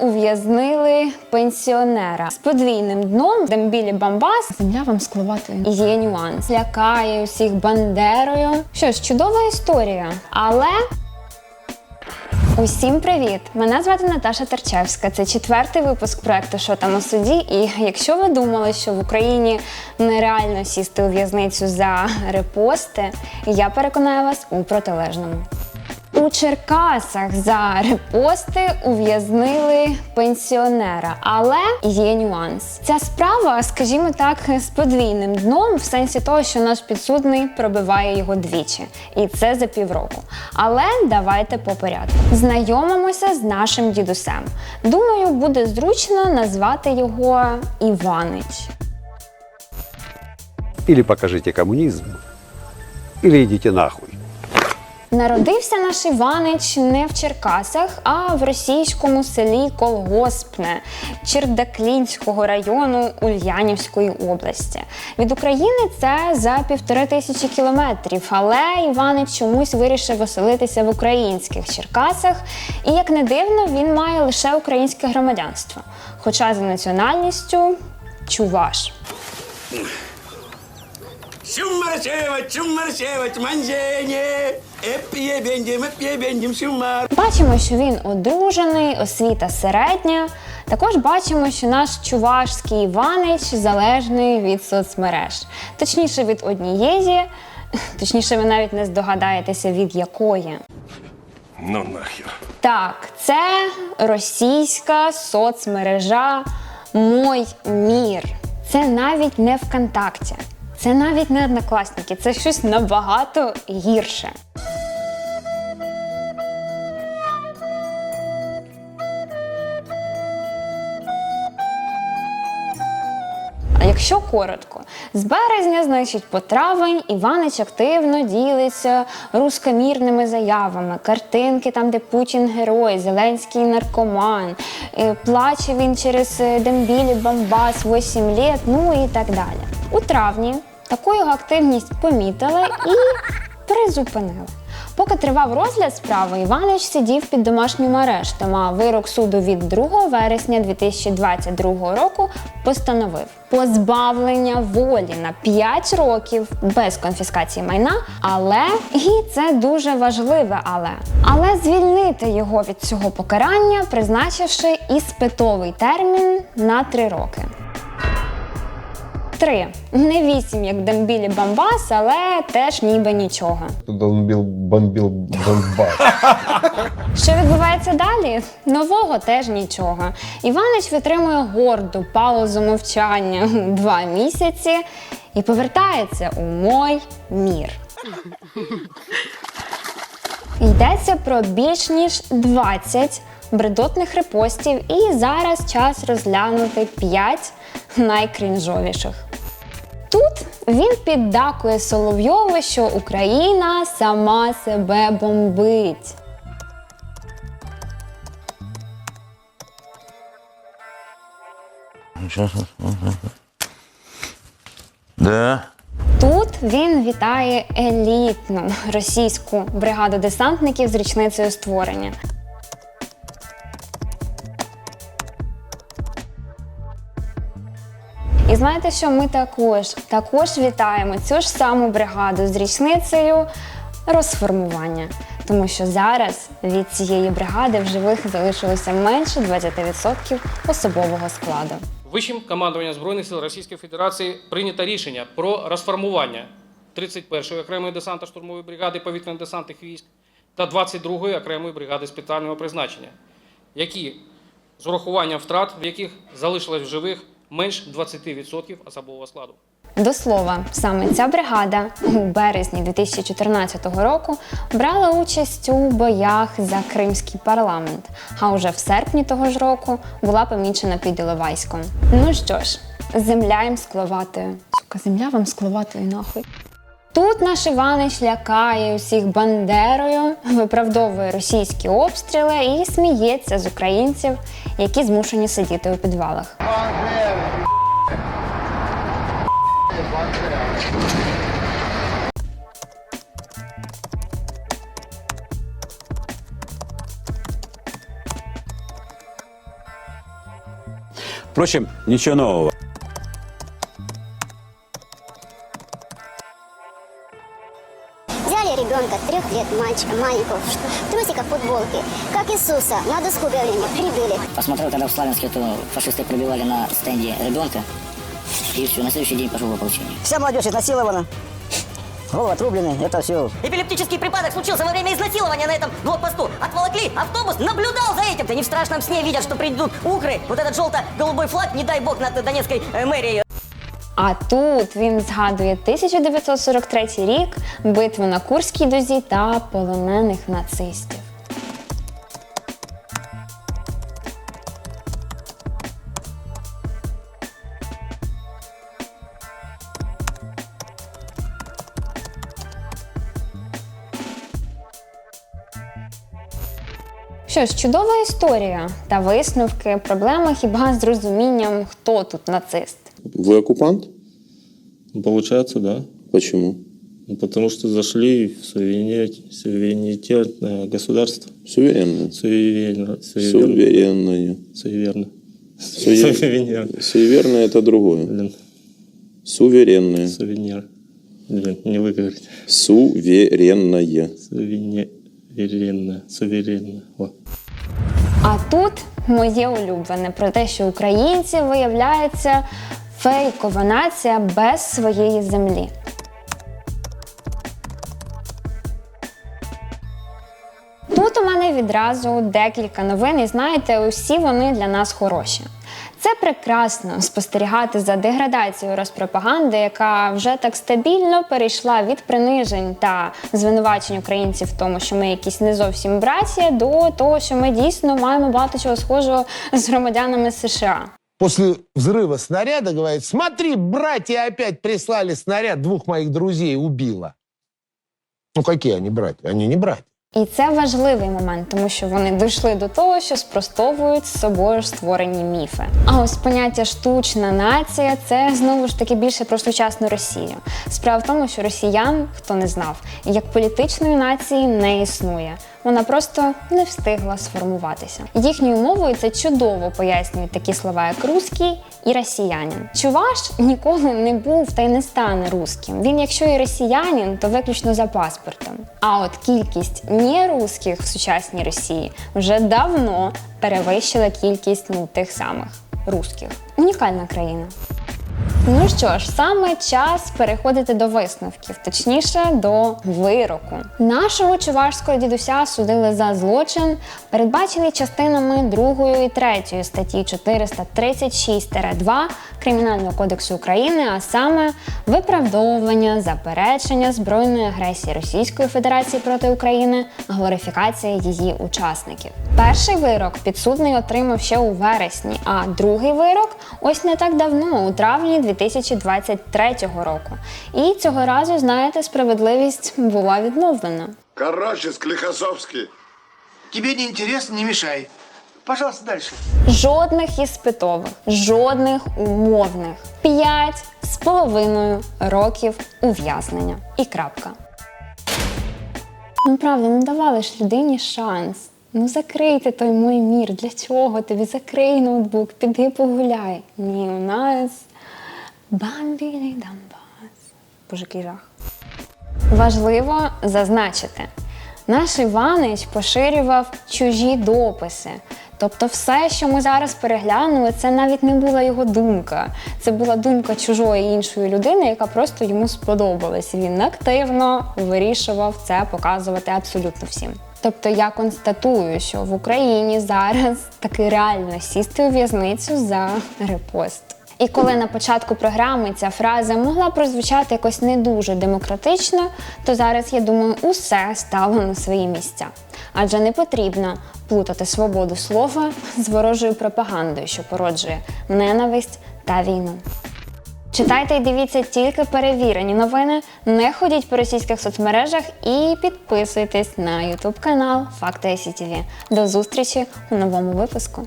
Ув'язнили пенсіонера з подвійним дном Дембілі Бамбас. Земля вам склувати. Є нюанс. Лякає усіх бандерою. Що ж, чудова історія. Але Усім привіт! Мене звати Наташа Терчевська. Це четвертий випуск проекту Що там у суді. І якщо ви думали, що в Україні нереально сісти у в'язницю за репости, я переконаю вас у протилежному. У Черкасах за репости ув'язнили пенсіонера, але є нюанс. Ця справа, скажімо так, з подвійним дном, в сенсі того, що наш підсудний пробиває його двічі, і це за півроку. Але давайте по порядку. Знайомимося з нашим дідусем. Думаю, буде зручно назвати його Іванич. Или покажите коммунизм, или идите нахуй. Народився наш Іванич не в Черкасах, а в російському селі Колгоспне Чердаклінського району Ульянівської області. Від України це за півтори тисячі кілометрів, але Іванич чомусь вирішив оселитися в українських Черкасах, і як не дивно, він має лише українське громадянство, хоча за національністю чуваш. Шуммаршевать, шуммаршевать, манжене, еп'є бендім, еп'є бендім, шуммар. Бачимо, що він одружений, освіта середня. Також бачимо, що наш чувашський Іванич залежний від соцмереж, точніше від однієї, точніше, ви навіть не здогадаєтеся від якої. Ну нахер. Так, це російська соцмережа Мой мір. Це навіть не ВКонтакті, це навіть не однокласники, це щось набагато гірше. Якщо коротко, з березня, значить, по травень Іванич активно ділиться рускомірними заявами, картинки там, де Путін герой, Зеленський наркоман, е, плаче він через е, Дембілі Бамбас 8 літ, ну і так далі. У травні таку його активність помітили і призупинили. Поки тривав розгляд справи, Іванич сидів під домашнім арештом, а вирок суду від 2 вересня 2022 року постановив позбавлення волі на 5 років без конфіскації майна, але і це дуже важливе, але але звільнити його від цього покарання, призначивши іспитовий термін на 3 роки. Три. Не вісім, як Дембілі Бамбас, але теж ніби нічого. бомбил, бомбил Донбасс. Що відбувається далі? Нового теж нічого. Іванич витримує горду паузу мовчання два місяці і повертається у мой мір. Йдеться про більш ніж 20 бредотних репостів, і зараз час розглянути 5 найкрінжовіших. Він піддакує Соловйову, що Україна сама себе бомбить. Да. Тут він вітає елітну російську бригаду десантників з річницею створення. Знаєте, що ми також також вітаємо цю ж саму бригаду з річницею розформування. Тому що зараз від цієї бригади в живих залишилося менше 20% особового складу. Вищим командуванням Збройних сил Російської Федерації прийнято рішення про розформування 31-ї окремої десантно-штурмової бригади повітряно-десантних військ та 22-ї окремої бригади спеціального призначення, які з урахуванням втрат, в яких залишилось в живих менш 20% особового складу. До слова, саме ця бригада у березні 2014 року брала участь у боях за кримський парламент, а уже в серпні того ж року була помічена під Іловайськом. Ну що ж, земля їм скловатою. Сука, земля вам скловатою нахуй. Тут наш Іванич лякає усіх бандерою, виправдовує російські обстріли і сміється з українців, які змушені сидіти у підвалах. Впрочем, ничего нового. Мальчика, маленького, в трусиках, футболке, как Иисуса, на доску объявления прибыли. Посмотрел, когда в Славянске то фашисты пробивали на стенде ребенка. И все, на следующий день пошел в ополчение. Вся молодежь изнасилована. Головы отрублены, это все. Эпилептический припадок случился во время изнасилования на этом блокпосту. Отволокли, автобус наблюдал за этим. Они в страшном сне видят, что придут укры. Вот этот желто-голубой флаг, не дай бог, над Донецкой э, мэрией. А тут він згадує 1943 рік, битву на Курській дозі та полонених нацистів. Що ж, чудова історія та висновки, проблема хіба з розумінням, хто тут нацист. Вы оккупант? Получается, да. Почему? Ну, Потому что зашли в суверенитет, суверенитет государства. Суверенно. Суверенно. Суверенное. Суверенно. Суе- Суверенно. Суеверное это другое. Блин, Суверенное. сувенир. Блин, не выговорить. Суверенное. Суверенно. Суверенно. О. А тут моє улюблене про те, що українці виявляється фейкова нація без своєї землі. Тут у мене відразу декілька новин, і знаєте, усі вони для нас хороші. Це прекрасно спостерігати за деградацією розпропаганди, яка вже так стабільно перейшла від принижень та звинувачень українців в тому, що ми якісь не зовсім братія, до того, що ми дійсно маємо багато чого схожого з громадянами США. После взрыва снаряда говорит, смотри, братья опять прислали снаряд, двух моих друзей убило. Ну какие они братья? Они не братья. І це важливий момент, тому що вони дійшли до того, що спростовують з собою ж створені міфи. А ось поняття штучна нація це знову ж таки більше про сучасну Росію. Справа в тому, що росіян, хто не знав, як політичної нації не існує. Вона просто не встигла сформуватися. Їхньою мовою це чудово пояснюють такі слова, як руський і росіянин. Чуваш ніколи не був та й не стане русським. Він, якщо і росіянин, то виключно за паспортом. А от кількість нерусських в сучасній Росії вже давно перевищила кількість ну, тих самих русських. Унікальна країна. Ну що ж, саме час переходити до висновків, точніше до вироку. Нашого чувашського дідуся судили за злочин, передбачений частинами 2 і 3 статті 436-2 Кримінального кодексу України, а саме виправдовування, заперечення збройної агресії Російської Федерації проти України, глорифікація її учасників. Перший вирок підсудний отримав ще у вересні, а другий вирок ось не так давно, у травні 2023 року. І цього разу, знаєте, справедливість була відновлена. Короче, Склихосовский. Тебе не интересно, не мешай. Пожалуйста, дальше. Жодних іспитових, жодних умовних. П'ять з половиною років ув'язнення. І крапка. Ну правда, ну давали ж людині шанс. Ну закрийте той мой мір. Для чого тобі? Закрий ноутбук, піди погуляй. Ні, у нас бамбілі дамбас. Боже, який жах. Важливо зазначити, наш Іванич поширював чужі дописи. Тобто, все, що ми зараз переглянули, це навіть не була його думка. Це була думка чужої іншої людини, яка просто йому сподобалась. Він активно вирішував це показувати абсолютно всім. Тобто я констатую, що в Україні зараз таки реально сісти у в'язницю за репост. І коли на початку програми ця фраза могла прозвучати якось не дуже демократично, то зараз я думаю, усе стало на свої місця. Адже не потрібно плутати свободу слова з ворожою пропагандою, що породжує ненависть та війну. Читайте і дивіться тільки перевірені новини, не ходіть по російських соцмережах і підписуйтесь на YouTube канал Факти СІТВ. До зустрічі у новому випуску.